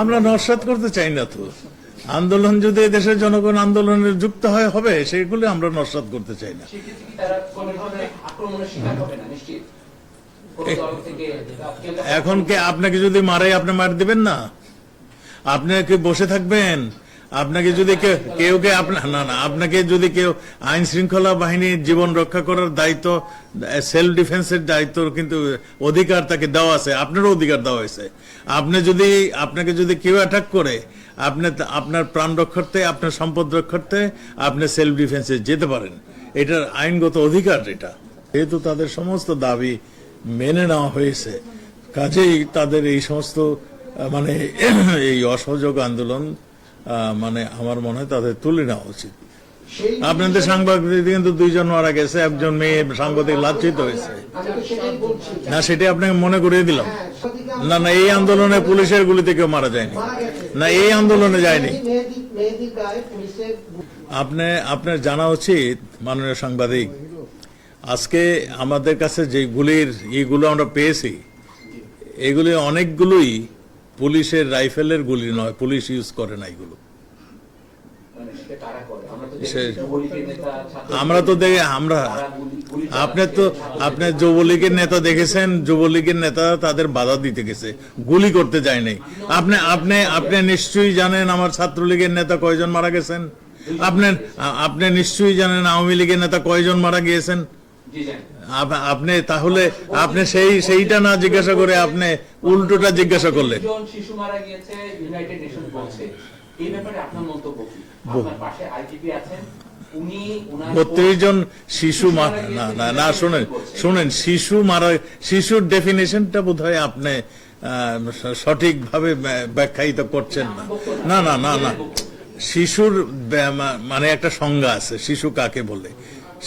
আমরা নস্বাত করতে চাই না তো। আন্দোলন যদি দেশের জনগণ আন্দোলনে যুক্ত হয় হবে সেগুলো আমরা নস্বাত করতে চাই না। এখন কি আপনাকে যদি মারাই আপনি মার দিবেন না? আপনি কি বসে থাকবেন? আপনাকে যদি কেউ কে আপনা- না না, আপনাকে যদি কেউ আইন শৃঙ্খলা বাহিনীর জীবন রক্ষা করার দায়িত্ব, সেলফ ডিফেন্সের দায়িত্ব কিন্তু অধিকার তাকে দেওয়া আছে, আপনারও অধিকার দেওয়া হয়েছে। আপনি যদি, আপনাকে যদি কেউ অ্যাটাক করে, আপনি আপনার প্রাণ রক্ষার্থে, আপনার সম্পদ রক্ষার্থে আপনি সেলফ ডিফেন্সে যেতে পারেন। এটার আইনগত অধিকার এটা। যেহেতু তাদের সমস্ত দাবি মেনে নেওয়া হয়েছে, কাজেই তাদের এই সমস্ত মানে এই অসহযোগ আন্দোলন মানে আমার মনে হয় তাদের তুলে নেওয়া উচিত। আপনাদের সাংবাদিক কিন্তু দুইজন মারা গেছে একজন মেয়ে সাংবাদিক লাঞ্ছিত হয়েছে। না সেটাই আপনাকে মনে করিয়ে দিলাম। না না এই আন্দোলনে পুলিশের গুলিতে কেউ মারা যায়নি। না এই আন্দোলনে যায়নি। আপনি আপনার জানা উচিত মাননীয় সাংবাদিক আজকে আমাদের কাছে যে গুলির ইগুলো আমরা পেয়েছি এগুলি অনেকগুলোই পুলিশের রাইফেলের গুলি নয়, পুলিশ ইউজ করে না এগুলো? আমরা তো দেখি, আমরা, আপনি তো, আপনি যুবলীগের নেতা দেখেছেন, যুবলীগের নেতা তাদের বাধা দিতে গেছে, গুলি করতে যায় নাই। আপনি আপনি আপনি নিশ্চয়ই জানেন আমার ছাত্রলীগের নেতা কয়জন মারা গেছেন? আপনি আপনি নিশ্চয়ই জানেন আওয়ামী লীগের নেতা কয়জন মারা গিয়েছেন? আপনি তাহলে আপনি সেই সেইটা না জিজ্ঞাসা করে আপনি উল্টোটা জিজ্ঞাসা করলেন। জন শিশু মারা গিয়েছে ইউনাইটেড নেশন বলছে। এই ব্যাপারে আপনার মন্তব্য কি? আপনার পাশে আইটিপি আছেন বত্রিশ জন শিশু না না না শুনেন শুনেন শিশু মারা শিশুর ডেফিনেশনটা বোধ হয় আপনি আহ, সঠিকভাবে ব্যা- ব্যাখ্যায়িত করছেন না। না না না না শিশুর মানে একটা সংজ্ঞা আছে শিশু কাকে বলে?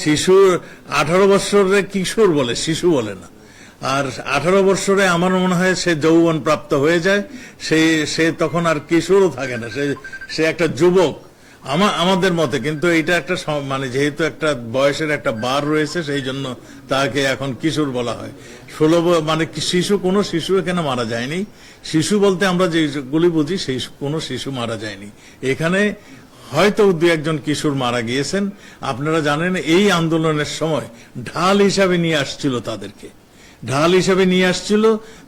শিশুর আঠারো বছরে কিশোর বলে, শিশু বলে না। আর আঠারো বছরে আমার মনে হয় সে যৌবন প্রাপ্ত হয়ে যায়, সে সে তখন আর কিশোরও থাকে না, সে সে একটা যুবক আমা, আমাদের মতে। কিন্তু এটা একটা মানে যেহেতু একটা বয়সের একটা বার রয়েছে, সেই জন্য তাকে এখন কিশোর বলা হয়। ষোলো মানে শিশু, কোনো শিশু এখানে মারা যায়নি। শিশু বলতে আমরা যেগুলি বুঝি, সেই কোনো শিশু মারা যায়নি। এখানে হয়তো দু একজন কিশোর মারা গিয়েছেন। আপনারা জানেন এই আন্দোলনের সময় ঢাল হিসাবে নিয়ে আসছিল তাদেরকে। ঢাল হিসাবে নিয়ে আসছিল,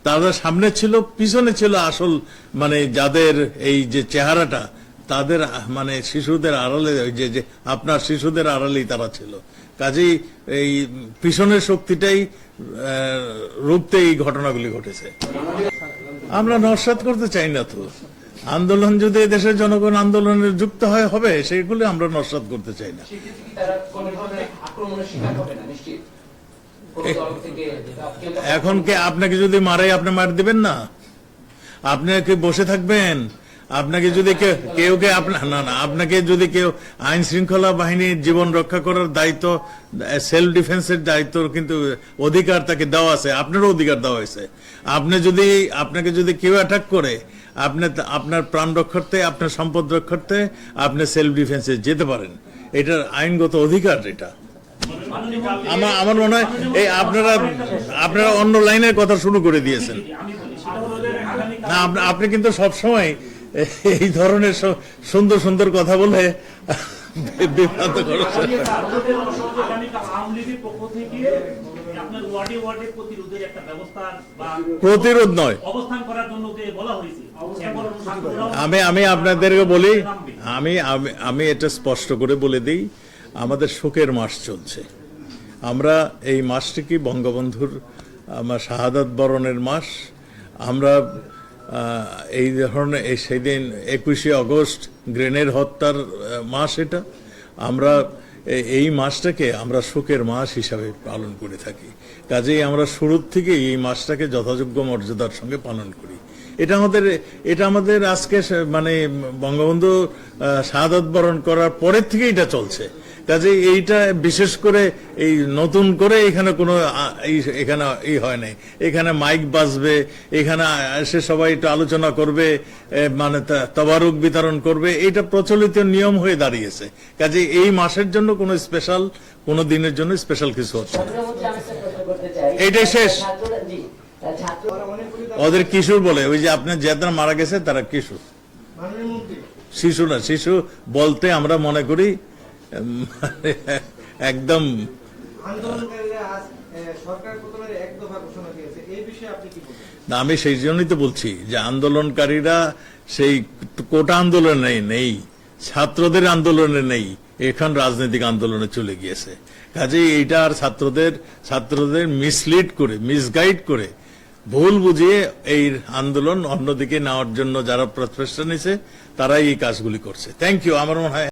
তারা সামনে ছিল, পিছনে ছিল আসল মানে যাদের এই যে চেহারাটা, তাদের মানে শিশুদের আড়ালে, ওই যে যে আপনার শিশুদের আড়ালেই তারা ছিল। কাজেই এই পিছনের শক্তিটাই রূপতে এই ঘটনাগুলি ঘটেছে। আমরা নস্বাত করতে চাই না তো। আন্দোলন যদি দেশের জনগণ আন্দোলনের যুক্ত হয় হবে? সেগুলো আমরা নস্বাত করতে চাই না। এখন কি আপনাকে যদি মারাই আপনি মার দিবেন না? আপনি কি বসে থাকবেন? আপনাকে যদি কেউ কে না না, আপনাকে যদি কেউ আইন শৃঙ্খলা বাহিনীর জীবন রক্ষা করার দায়িত্ব সেলফ ডিফেন্সের দায়িত্ব কিন্তু অধিকার তাকে দেওয়া আছে, আপনারও অধিকার দেওয়া হয়েছে। আপনি যদি, আপনাকে যদি কেউ অ্যাটাক করে, আপনি আপনার প্রাণ রক্ষার্থে, আপনার সম্পদ রক্ষার্থে আপনি সেলফ ডিফেন্সে যেতে পারেন। এটার আইনগত অধিকার এটা। আমার আমার মনে হয়, এই আপনারা আপনারা অন্য লাইনের কথা শুরু করে দিয়েছেন। না আপনি কিন্তু সবসময় এই ধরনের সুন্দর সুন্দর কথা বলে বিভ্রান্ত করেছেন ভারতের অসহযোগ আমি আওয়ামী লীগের পক্ষ থেকে আপনার ওয়ার্ডে ওয়ার্ডে প্রতিরোধের একটা ব্যবস্থা বা প্রতিরোধ নয়। অবস্থান করার জন্য যে বলা হয়েছে এখন ছাত্ররাও- আমি আমি আপনাদেরকে বলি আমি আমি এটা স্পষ্ট করে বলে দিই আমাদের শোকের মাস চলছে। আমরা এই মাসটি কি বঙ্গবন্ধুর আমার শাহাদাত বরণের মাস? আমরা এই ধরনের সেদিন একুশে আগস্ট গ্রেনের হত্যার মাস এটা। আমরা এই মাসটাকে আমরা শোকের মাস হিসাবে পালন করে থাকি। কাজেই আমরা শুরুর থেকে এই মাসটাকে যথাযোগ্য মর্যাদার সঙ্গে পালন করি। এটা আমাদের এটা আমাদের আজকে মানে বঙ্গবন্ধু আহ, শাহাদাত বরণ করার পরের থেকে এটা চলছে। কাজে এইটা বিশেষ করে এই নতুন করে এখানে কোনো এখানে ই হয় নাই। এখানে মাইক বাজবে এখানে এসে সবাই একটু আলোচনা করবে মানে তবারুক বিতরণ করবে এটা প্রচলিত নিয়ম হয়ে দাঁড়িয়েছে। কাজে এই মাসের জন্য কোনো স্পেশাল কোনো দিনের জন্য স্পেশাল কিছু হচ্ছে এইটাই শেষ। ওদের কিশোর বলে ওই যে আপনার যারা মারা গেছে তারা কিশোর। শিশু না শিশু বলতে আমরা মনে করি একদম। আমি সেই জন্যই তো বলছি যে আন্দোলনকারীরা সেই কোটা আন্দোলনে নেই ছাত্রদের আন্দোলনে নেই এখন রাজনৈতিক আন্দোলনে চলে গিয়েছে। কাজেই এইটা আর ছাত্রদের ছাত্রদের মিসলিড করে মিসগাইড করে ভুল বুঝিয়ে এই আন্দোলন অন্যদিকে নেওয়ার জন্য যারা প্রচেষ্টা নিছে তারাই এই কাজগুলি করছে। থ্যাংক ইউ আমার মনে হয়